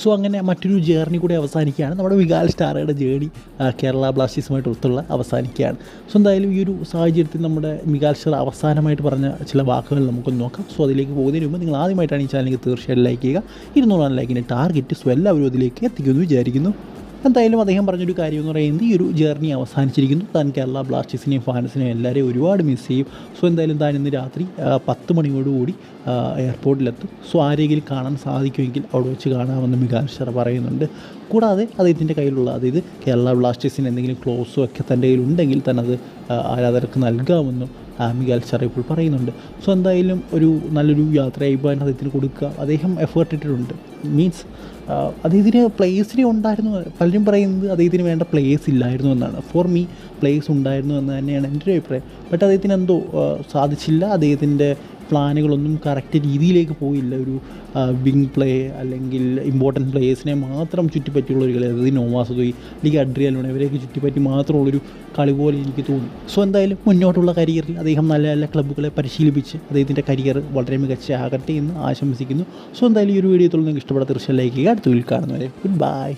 So അങ്ങനെ മറ്റൊരു journey കൂടി അവസാനിക്കുകയാണ്. നമ്മുടെ വികാൽ സ്റ്റാറയുടെ ജേണി കേരള ബ്ലാസ്റ്റേഴ്സുമായിട്ട് ഒത്തുള്ള അവസാനിക്കുകയാണ്. സോ എന്തായാലും ഈ ഒരു സാഹചര്യത്തിൽ നമ്മുടെ മികാൽ സ്റ്റാർ അവസാനമായിട്ട് പറഞ്ഞ ചില വാക്കുകൾ നമുക്കൊന്ന് നോക്കാം. സോ അതിലേക്ക് പോകുന്നതിന് മുമ്പ് നിങ്ങൾ ആദ്യമായിട്ടാണ് ഈ ചാനലിലേക്ക് തീർച്ചയായിട്ടും ലൈക്ക് ചെയ്യുക. ഇരുന്നൂറാണ് ലൈക്കിന്റെ ടാർഗറ്റ് സോ എല്ലാവരും അതിലേക്ക് എത്തിക്കുമെന്ന് വിചാരിക്കുന്നു. എന്തായാലും അദ്ദേഹം പറഞ്ഞൊരു കാര്യം എന്ന് പറയുന്നത് ഈ ഒരു ജേർണി അവസാനിച്ചിരിക്കുന്നു. താൻ കേരള ബ്ലാസ്റ്റേഴ്സിനെയും ഫാൻസിനെയും എല്ലാവരെയും ഒരുപാട് മിസ് ചെയ്യും. സോ എന്തായാലും താൻ ഇന്ന് രാത്രി പത്ത് മണിയോടുകൂടി എയർപോർട്ടിലെത്തും സോ ആരെങ്കിലും കാണാൻ സാധിക്കുമെങ്കിൽ അവിടെ വെച്ച് കാണാമെന്ന് മികാൽ ശർമ്മ പറയുന്നുണ്ട്. കൂടാതെ അദ്ദേഹത്തിന്റെ കയ്യിലുള്ള അതായത് കേരള ബ്ലാസ്റ്റേഴ്സിന് എന്തെങ്കിലും ക്ലോസോ ഒക്കെ തന്റെ കയ്യിലുണ്ടെങ്കിൽ തന്നെ അത് ആരാധകർക്ക് നൽകാമെന്നും ആ, അൽസാർ ഇപ്പോൾ പറയുന്നുണ്ട്. സോ എന്തായാലും ഒരു നല്ലൊരു യാത്ര അയപ്പാൻ അദ്ദേഹത്തിന് കൊടുക്കുക. അദ്ദേഹം എഫേർട്ട് ഇട്ടിട്ടുണ്ട്. മീൻസ് അദ്ദേഹത്തിന് പ്ലേസിനെ ഉണ്ടായിരുന്നു. പലരും പറയുന്നത് അദ്ദേഹത്തിന് വേണ്ട പ്ലേസ് ഇല്ലായിരുന്നു എന്നാണ്. ഫോർ മീ പ്ലേസ് ഉണ്ടായിരുന്നു എന്ന് തന്നെയാണ് എന്റെ ഒരു അഭിപ്രായം. ബട്ട് അദ്ദേഹത്തിന് എന്തോ സാധിച്ചില്ല. അദ്ദേഹത്തിന്റെ പ്ലാനുകളൊന്നും കറക്റ്റ് രീതിയിലേക്ക് പോയില്ല. ഒരു വിങ് പ്ലേ അല്ലെങ്കിൽ ഇമ്പോർട്ടന്റ് പ്ലേയേഴ്സിനെ മാത്രം ചുറ്റിപ്പറ്റിയുള്ള ഒരു കളി. അതായത് നോവാസുദോയി അല്ലെങ്കിൽ അഡ്രിയാലോണ ഇവരെയൊക്കെ ചുറ്റിപ്പറ്റി മാത്രമുള്ളൊരു കളി പോലെ എനിക്ക് തോന്നി. സോ എന്തായാലും മുന്നോട്ടുള്ള കരിയറിൽ അദ്ദേഹം നല്ല നല്ല ക്ലബ്ബുകളെ പരിശീലിപ്പിച്ച് അദ്ദേഹത്തിന്റെ കരിയർ വളരെ മികച്ച ആകട്ടെ എന്ന് ആശംസിക്കുന്നു. സോ എന്തായാലും ഈ ഒരു വീഡിയോ നിങ്ങൾക്ക് ഇഷ്ടപ്പെടാത്ത തീർച്ചയായും ലൈക്ക് ചെയ്യുക. അടുത്ത വീട്ടിൽ കാണുന്നവരെ ഗുഡ് ബൈ